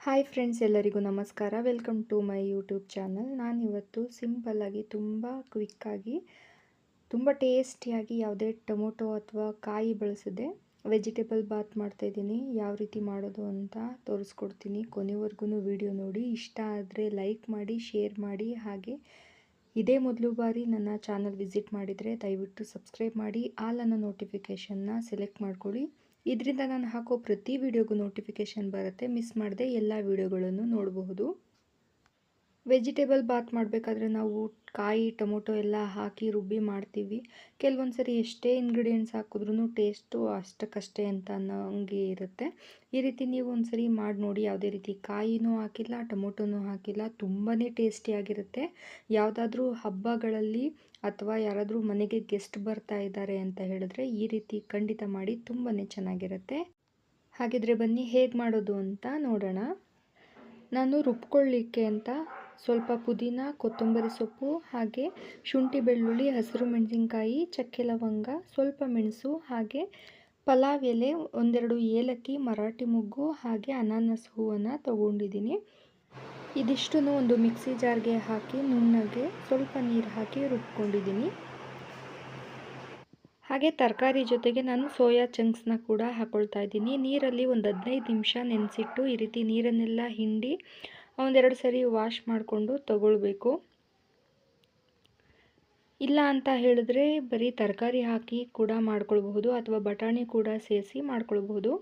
Hi friends ಎಲ್ಲರಿಗೂ ನಮಸ್ಕಾರ. Welcome to my YouTube channel ನಾನಿವತ್ತು ಸಿಂಪಲ್ಲಾಗಿ ತುಂಬ ಕ್ವಿಕ್ಕಾಗಿ ತುಂಬ ಟೇಸ್ಟಿಯಾಗಿ ಯಾವುದೇ ಟೊಮೊಟೊ ಅಥವಾ ಕಾಯಿ ಬಳಸದೆ ವೆಜಿಟೇಬಲ್ ಬಾತ್ ಮಾಡ್ತಾಯಿದ್ದೀನಿ ಯಾವ ರೀತಿ ಮಾಡೋದು ಅಂತ ತೋರಿಸ್ಕೊಡ್ತೀನಿ. ಕೊನೆವರೆಗೂ ವಿಡಿಯೋ ನೋಡಿ. ಇಷ್ಟ ಆದರೆ ಲೈಕ್ ಮಾಡಿ ಶೇರ್ ಮಾಡಿ. ಹಾಗೆ ಇದೇ ಮೊದಲು ಬಾರಿ ನನ್ನ ಚಾನಲ್ ವಿಸಿಟ್ ಮಾಡಿದರೆ ದಯವಿಟ್ಟು ಸಬ್ಸ್ಕ್ರೈಬ್ ಮಾಡಿ. ಆಲ್ ಅನ್ನೋ ನೋಟಿಫಿಕೇಷನ್ನ ಸೆಲೆಕ್ಟ್ ಮಾಡ್ಕೊಳ್ಳಿ. ಇದರಿಂದ ನಾನು ಹಾಕೋ ಪ್ರತಿ ವಿಡಿಯೋಗೂ ನೋಟಿಫಿಕೇಷನ್ ಬರುತ್ತೆ. ಮಿಸ್ ಮಾಡದೆ ಎಲ್ಲ ವಿಡಿಯೋಗಳನ್ನು ನೋಡಬಹುದು. ವೆಜಿಟೇಬಲ್ ಬಾತ್ ಮಾಡಬೇಕಾದ್ರೆ ನಾವು ಕಾಯಿ, ಟೊಮೊಟೊ ಎಲ್ಲ ಹಾಕಿ ರುಬ್ಬಿ ಮಾಡ್ತೀವಿ. ಕೆಲವೊಂದು ಸರಿ ಎಷ್ಟೇ ಇಂಗ್ರೀಡಿಯೆಂಟ್ಸ್ ಹಾಕಿದ್ರೂ ಟೇಸ್ಟು ಅಷ್ಟಕ್ಕಷ್ಟೇ ಅಂತ ಅನ್ನೋಂಗೆ ಇರುತ್ತೆ. ಈ ರೀತಿ ನೀವು ಒಂದು ಸರಿ ಮಾಡಿ ನೋಡಿ, ಯಾವುದೇ ರೀತಿ ಕಾಯಿನೂ ಹಾಕಿಲ್ಲ, ಟೊಮೊಟೊನೂ ಹಾಕಿಲ್ಲ ತುಂಬಾ ಟೇಸ್ಟಿಯಾಗಿರುತ್ತೆ ಯಾವುದಾದ್ರೂ ಹಬ್ಬಗಳಲ್ಲಿ ಅಥವಾ ಯಾರಾದರೂ ಮನೆಗೆ ಗೆಸ್ಟ್ ಬರ್ತಾ ಇದ್ದಾರೆ ಅಂತ ಹೇಳಿದ್ರೆ ಈ ರೀತಿ ಖಂಡಿತ ಮಾಡಿ ತುಂಬಾ ಚೆನ್ನಾಗಿರುತ್ತೆ. ಹಾಗಿದ್ರೆ ಬನ್ನಿ ಹೇಗೆ ಮಾಡೋದು ಅಂತ ನೋಡೋಣ. ನಾನು ರುಬ್ಕೊಳ್ಳಿಕ್ಕೆ ಅಂತ ಸ್ವಲ್ಪ ಪುದೀನ, ಕೊತ್ತಂಬರಿ ಸೊಪ್ಪು ಹಾಗೆ ಶುಂಠಿ ಬೆಳ್ಳುಳ್ಳಿ, ಹಸಿರು ಮೆಣಸಿನ್ಕಾಯಿ, ಚಕ್ಕೆ ಲವಂಗ, ಸ್ವಲ್ಪ ಮೆಣಸು ಹಾಗೆ ಪಲಾವ್ ಎಲೆ, ಒಂದೆರಡು ಏಲಕ್ಕಿ, ಮರಾಠಿ ಮುಗ್ಗು ಹಾಗೆ ಅನಾನಸ್ ಹೂವನ್ನು ತಗೊಂಡಿದ್ದೀನಿ. ಇದಿಷ್ಟನ್ನು ಒಂದು ಮಿಕ್ಸಿ ಜಾರ್ಗೆ ಹಾಕಿ ನುಣ್ಣಗೆ ಸ್ವಲ್ಪ ನೀರು ಹಾಕಿ ರುಬ್ಕೊಂಡಿದ್ದೀನಿ. ಹಾಗೆ ತರಕಾರಿ ಜೊತೆಗೆ ನಾನು ಸೋಯಾ ಚಂಕ್ಸ್ನ ಕೂಡ ಹಾಕ್ಕೊಳ್ತಾ ಇದ್ದೀನಿ. ನೀರಲ್ಲಿ ಒಂದು ಹದಿನೈದು ನಿಮಿಷ ನೆನೆಸಿಟ್ಟು ಈ ರೀತಿ ನೀರನ್ನೆಲ್ಲ ಹಿಂಡಿ ಒಂದೆರಡು ಸರಿ ವಾಶ್ ಮಾಡಿಕೊಂಡು ತಗೊಳ್ಬೇಕು. ಇಲ್ಲ ಅಂತ ಹೇಳಿದ್ರೆ ಬರೀ ತರಕಾರಿ ಹಾಕಿ ಕೂಡ ಮಾಡ್ಕೊಳ್ಬಹುದು ಅಥವಾ ಬಟಾಣಿ ಕೂಡ ಸೇರಿಸಿ ಮಾಡ್ಕೊಳ್ಬಹುದು.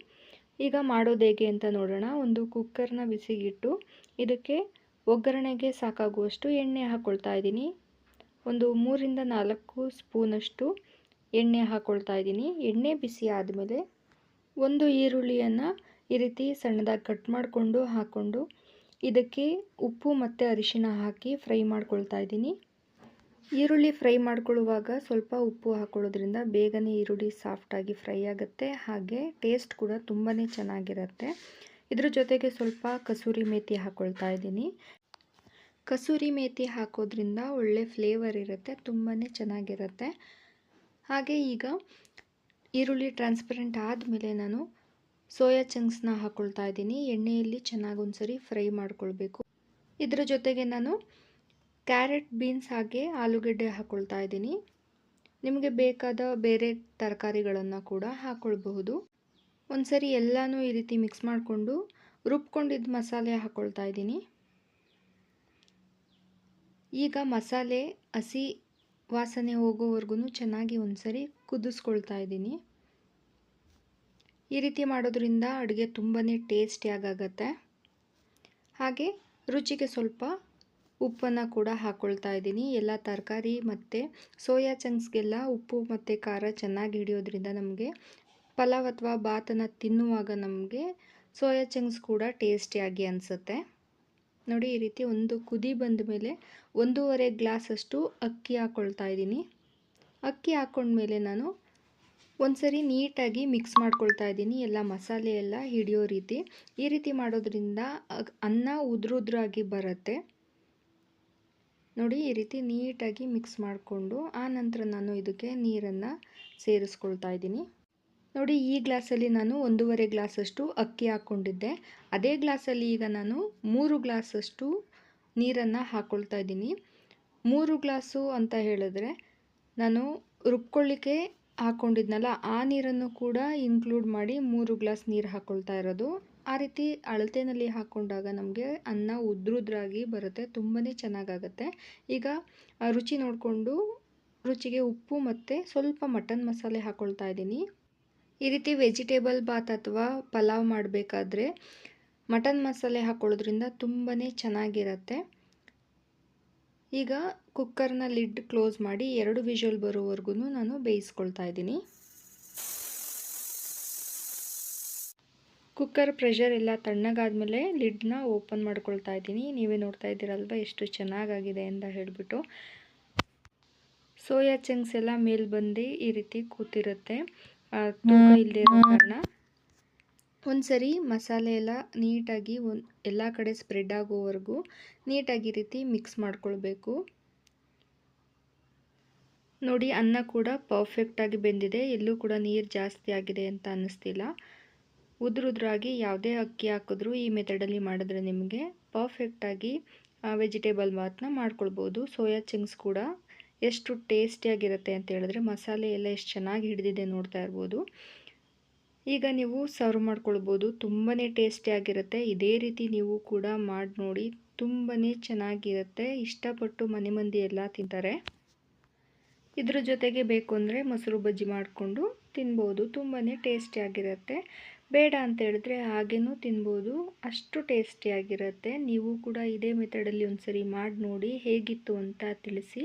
ಈಗ ಮಾಡೋದು ಹೇಗೆ ಅಂತ ನೋಡೋಣ. ಒಂದು ಕುಕ್ಕರ್ನ ಬಿಸಿಗಿಟ್ಟು ಇದಕ್ಕೆ ಒಗ್ಗರಣೆಗೆ ಸಾಕಾಗುವಷ್ಟು ಎಣ್ಣೆ ಹಾಕ್ಕೊಳ್ತಾ ಇದ್ದೀನಿ. ಒಂದು ಮೂರಿಂದ ನಾಲ್ಕು ಸ್ಪೂನಷ್ಟು ಎಣ್ಣೆ ಹಾಕ್ಕೊಳ್ತಾ ಇದ್ದೀನಿ. ಎಣ್ಣೆ ಬಿಸಿ ಆದಮೇಲೆ ಒಂದು ಈರುಳ್ಳಿಯನ್ನು ಈ ರೀತಿ ಸಣ್ಣದಾಗಿ ಕಟ್ ಮಾಡಿಕೊಂಡು ಹಾಕ್ಕೊಂಡು ಇದಕ್ಕೆ ಉಪ್ಪು ಮತ್ತು ಅರಿಶಿನ ಹಾಕಿ ಫ್ರೈ ಮಾಡ್ಕೊಳ್ತಾ ಇದ್ದೀನಿ. ಈರುಳ್ಳಿ ಫ್ರೈ ಮಾಡ್ಕೊಳ್ಳುವಾಗ ಸ್ವಲ್ಪ ಉಪ್ಪು ಹಾಕೊಳ್ಳೋದ್ರಿಂದ ಬೇಗನೆ ಈರುಳ್ಳಿ ಸಾಫ್ಟಾಗಿ ಫ್ರೈ ಆಗುತ್ತೆ. ಹಾಗೆ ಟೇಸ್ಟ್ ಕೂಡ ತುಂಬಾ ಚೆನ್ನಾಗಿರುತ್ತೆ. ಇದ್ರ ಜೊತೆಗೆ ಸ್ವಲ್ಪ ಕಸೂರಿ ಮೇಥಿ ಹಾಕ್ಕೊಳ್ತಾ ಇದ್ದೀನಿ. ಕಸೂರಿ ಮೇಥಿ ಹಾಕೋದ್ರಿಂದ ಒಳ್ಳೆ ಫ್ಲೇವರ್ ಇರುತ್ತೆ ತುಂಬಾ ಚೆನ್ನಾಗಿರುತ್ತೆ. ಹಾಗೆ ಈಗ ಈರುಳ್ಳಿ ಟ್ರಾನ್ಸ್ಪರೆಂಟ್ ಆದಮೇಲೆ ನಾನು ಸೋಯಾ ಚಂಕ್ಸ್ನ ಹಾಕ್ಕೊಳ್ತಾ ಇದ್ದೀನಿ. ಎಣ್ಣೆಯಲ್ಲಿ ಚೆನ್ನಾಗಿ ಒಂದ್ಸರಿ ಫ್ರೈ ಮಾಡ್ಕೊಳ್ಬೇಕು. ಇದರ ಜೊತೆಗೆ ನಾನು ಕ್ಯಾರೆಟ್ ಬೀನ್ಸ್ ಹಾಗೆ ಆಲೂಗಡ್ಡೆ ಹಾಕ್ಕೊಳ್ತಾ ಇದ್ದೀನಿ. ನಿಮಗೆ ಬೇಕಾದ ಬೇರೆ ತರಕಾರಿಗಳನ್ನು ಕೂಡ ಹಾಕ್ಕೊಳ್ಬಹುದು ಒಂದ್ಸರಿ ಎಲ್ಲನೂ ಈ ರೀತಿ ಮಿಕ್ಸ್ ಮಾಡಿಕೊಂಡು ರುಬ್ಕೊಂಡಿದ್ದ ಮಸಾಲೆ ಹಾಕ್ಕೊಳ್ತಾ ಇದ್ದೀನಿ. ಈಗ ಮಸಾಲೆ ಹಸಿ ವಾಸನೆ ಹೋಗೋವರೆಗೂ ಚೆನ್ನಾಗಿ ಒಂದ್ಸರಿ ಕುದಿಸ್ಕೊಳ್ತಾ ಇದ್ದೀನಿ. ಈ ರೀತಿ ಮಾಡೋದ್ರಿಂದ ಅಡುಗೆ ತುಂಬಾ ಟೇಸ್ಟಿಯಾಗತ್ತೆ ಹಾಗೆ ರುಚಿಗೆ ಸ್ವಲ್ಪ ಉಪ್ಪನ್ನು ಕೂಡ ಹಾಕ್ಕೊಳ್ತಾ ಇದ್ದೀನಿ. ಎಲ್ಲ ತರಕಾರಿ ಮತ್ತು ಸೋಯಾ ಚಂಕ್ಸ್ಗೆಲ್ಲ ಉಪ್ಪು ಮತ್ತು ಖಾರ ಚೆನ್ನಾಗಿ ಹಿಡಿಯೋದ್ರಿಂದ ನಮಗೆ ಪಲಾವ್ ಅಥವಾ ಬಾತನ್ನು ತಿನ್ನುವಾಗ ನಮಗೆ ಸೋಯಾ ಚಂಕ್ಸ್ ಕೂಡ ಟೇಸ್ಟಿಯಾಗಿ ಅನಿಸುತ್ತೆ. ನೋಡಿ ಈ ರೀತಿ ಒಂದು ಕುದಿ ಬಂದ ಮೇಲೆ ಒಂದೂವರೆ ಗ್ಲಾಸಷ್ಟು ಅಕ್ಕಿ ಹಾಕ್ಕೊಳ್ತಾ ಇದ್ದೀನಿ. ಅಕ್ಕಿ ಹಾಕ್ಕೊಂಡ್ಮೇಲೆ ನಾನು ಒಂದ್ಸರಿ ನೀಟಾಗಿ ಮಿಕ್ಸ್ ಮಾಡ್ಕೊಳ್ತಾ ಇದ್ದೀನಿ. ಎಲ್ಲ ಮಸಾಲೆ ಎಲ್ಲ ಹಿಡಿಯೋ ರೀತಿ. ಈ ರೀತಿ ಮಾಡೋದ್ರಿಂದ ಅನ್ನ ಉದ್ರುದ್ರಾಗಿ ಬರುತ್ತೆ. ನೋಡಿ ಈ ರೀತಿ ನೀಟಾಗಿ ಮಿಕ್ಸ್ ಮಾಡಿಕೊಂಡು ಆ ನಂತರ ನಾನು ಇದಕ್ಕೆ ನೀರನ್ನು ಸೇರಿಸ್ಕೊಳ್ತಾ ಇದ್ದೀನಿ. ನೋಡಿ ಈ ಗ್ಲಾಸಲ್ಲಿ ನಾನು ಒಂದೂವರೆ ಗ್ಲಾಸಷ್ಟು ಅಕ್ಕಿ ಹಾಕ್ಕೊಂಡಿದ್ದೆ. ಅದೇ ಗ್ಲಾಸಲ್ಲಿ ಈಗ ನಾನು ಮೂರು ಗ್ಲಾಸಷ್ಟು ನೀರನ್ನು ಹಾಕ್ಕೊಳ್ತಾ ಇದ್ದೀನಿ. ಮೂರು ಗ್ಲಾಸು ಅಂತ ಹೇಳಿದ್ರೆ ನಾನು ರುಬ್ಕೊಳ್ಳಿಕ್ಕೆ ಹಾಕ್ಕೊಂಡಿದ್ನಲ್ಲ ಆ ನೀರನ್ನು ಕೂಡ ಇನ್ಕ್ಲೂಡ್ ಮಾಡಿ ಮೂರು ಗ್ಲಾಸ್ ನೀರು ಹಾಕ್ಕೊಳ್ತಾ ಇರೋದು. ಆ ರೀತಿ ಅಳತೆನಲ್ಲಿ ಹಾಕ್ಕೊಂಡಾಗ ನಮಗೆ ಅನ್ನ ಉದ್ರುದ್ರಾಗಿ ಬರುತ್ತೆ ತುಂಬಾ ಚೆನ್ನಾಗಾಗತ್ತೆ. ಈಗ ರುಚಿ ನೋಡಿಕೊಂಡು ರುಚಿಗೆ ಉಪ್ಪು ಮತ್ತು ಸ್ವಲ್ಪ ಮಟನ್ ಮಸಾಲೆ ಹಾಕ್ಕೊಳ್ತಾ ಇದ್ದೀನಿ. ಈ ರೀತಿ ವೆಜಿಟೇಬಲ್ ಬಾತ್ ಅಥವಾ ಪಲಾವ್ ಮಾಡಬೇಕಾದ್ರೆ ಮಟನ್ ಮಸಾಲೆ ಹಾಕ್ಕೊಳ್ಳೋದ್ರಿಂದ ತುಂಬಾ ಚೆನ್ನಾಗಿರುತ್ತೆ. ಈಗ ಕುಕ್ಕರ್ನ ಲಿಡ್ ಕ್ಲೋಸ್ ಮಾಡಿ ಎರಡು ವಿಷಲ್ ಬರೋವರೆಗೂ ನಾನು ಬೇಯಿಸ್ಕೊಳ್ತಾ ಇದ್ದೀನಿ. ಕುಕ್ಕರ್ ಪ್ರೆಷರ್ ಎಲ್ಲ ತಣ್ಣಗಾದಮೇಲೆ ಲಿಡ್ನ ಓಪನ್ ಮಾಡ್ಕೊಳ್ತಾ ಇದ್ದೀನಿ. ನೀವೇ ನೋಡ್ತಾ ಇದ್ದೀರಲ್ವ ಎಷ್ಟು ಚೆನ್ನಾಗಾಗಿದೆ ಅಂತ ಹೇಳಿಬಿಟ್ಟು. ಸೋಯಾ ಚಂಕ್ಸ್ ಎಲ್ಲ ಮೇಲೆ ಬಂದು ಈ ರೀತಿ ಕೂತಿರುತ್ತೆ. ತೂಕ ಇಲ್ಲದೆ ಇರೋ ಕಾರಣ ಒಂದ್ಸರಿ ಮಸಾಲೆ ಎಲ್ಲ ನೀಟಾಗಿ ಒಂದು ಎಲ್ಲ ಕಡೆ ಸ್ಪ್ರೆಡ್ ಆಗೋವರೆಗೂ ನೀಟಾಗಿ ರೀತಿ ಮಿಕ್ಸ್ ಮಾಡ್ಕೊಳ್ಬೇಕು. ನೋಡಿ ಅನ್ನ ಕೂಡ ಪರ್ಫೆಕ್ಟಾಗಿ ಬೆಂದಿದೆ. ಎಲ್ಲೂ ಕೂಡ ನೀರು ಜಾಸ್ತಿ ಆಗಿದೆ ಅಂತ ಅನ್ನಿಸ್ತಿಲ್ಲ. ಉದುರುದ್ರಾಗಿ ಯಾವುದೇ ಅಕ್ಕಿ ಹಾಕಿದ್ರೂ ಈ ಮೆಥಡಲ್ಲಿ ಮಾಡಿದ್ರೆ ನಿಮಗೆ ಪರ್ಫೆಕ್ಟಾಗಿ ವೆಜಿಟೇಬಲ್ ಬಾತ್ನ ಮಾಡ್ಕೊಳ್ಬೋದು. ಸೋಯಾ ಚಿಂಗ್ಸ್ ಕೂಡ ಎಷ್ಟು ಟೇಸ್ಟಿಯಾಗಿರುತ್ತೆ ಅಂತ ಹೇಳಿದ್ರೆ ಮಸಾಲೆ ಎಲ್ಲ ಎಷ್ಟು ಚೆನ್ನಾಗಿ ಹಿಡಿದಿದೆ ನೋಡ್ತಾ ಇರ್ಬೋದು. ಈಗ ನೀವು ಸರ್ವ್ ಮಾಡ್ಕೊಳ್ಬೋದು. ತುಂಬಾ ಟೇಸ್ಟಿಯಾಗಿರುತ್ತೆ ಇದೇ ರೀತಿ ನೀವು ಕೂಡ ಮಾಡಿ ನೋಡಿ. ತುಂಬಾ ಚೆನ್ನಾಗಿರುತ್ತೆ. ಇಷ್ಟಪಟ್ಟು ಮನೆ ಮಂದಿ ಎಲ್ಲ ತಿಂತಾರೆ. ಇದ್ರ ಜೊತೆಗೆ ಬೇಕು ಅಂದರೆ ಮೊಸರು ಬಜ್ಜಿ ಮಾಡಿಕೊಂಡು ತಿನ್ಬೋದು. ತುಂಬಾ ಟೇಸ್ಟಿಯಾಗಿರುತ್ತೆ ಬೇಡ ಅಂತ ಹೇಳಿದ್ರೆ ಹಾಗೇನೂ ತಿನ್ಬೋದು. ಅಷ್ಟು ಟೇಸ್ಟಿಯಾಗಿರುತ್ತೆ ನೀವು ಕೂಡ ಇದೇ ಮೆಥಡಲ್ಲಿ ಒಂದ್ಸರಿ ಮಾಡಿ ನೋಡಿ ಹೇಗಿತ್ತು ಅಂತ ತಿಳಿಸಿ.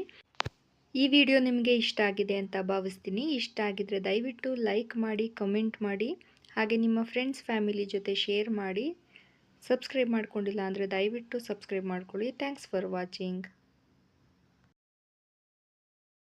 ಈ ವಿಡಿಯೋ ನಿಮಗೆ ಇಷ್ಟ ಆಗಿದೆ ಅಂತ ಭಾವಿಸ್ತೀನಿ. ಇಷ್ಟ ಆಗಿದ್ರೆ ದಯವಿಟ್ಟು ಲೈಕ್ ಮಾಡಿ, ಕಮೆಂಟ್ ಮಾಡಿ, ಹಾಗೆ ನಿಮ್ಮ ಫ್ರೆಂಡ್ಸ್, ಫ್ಯಾಮಿಲಿ ಜೊತೆ ಶೇರ್ ಮಾಡಿ. ಸಬ್ಸ್ಕ್ರೈಬ್ ಮಾಡ್ಕೊಂಡಿಲ್ಲ ಅಂದರೆ ದಯವಿಟ್ಟು ಸಬ್ಸ್ಕ್ರೈಬ್ ಮಾಡ್ಕೊಳ್ಳಿ. Thanks for watching.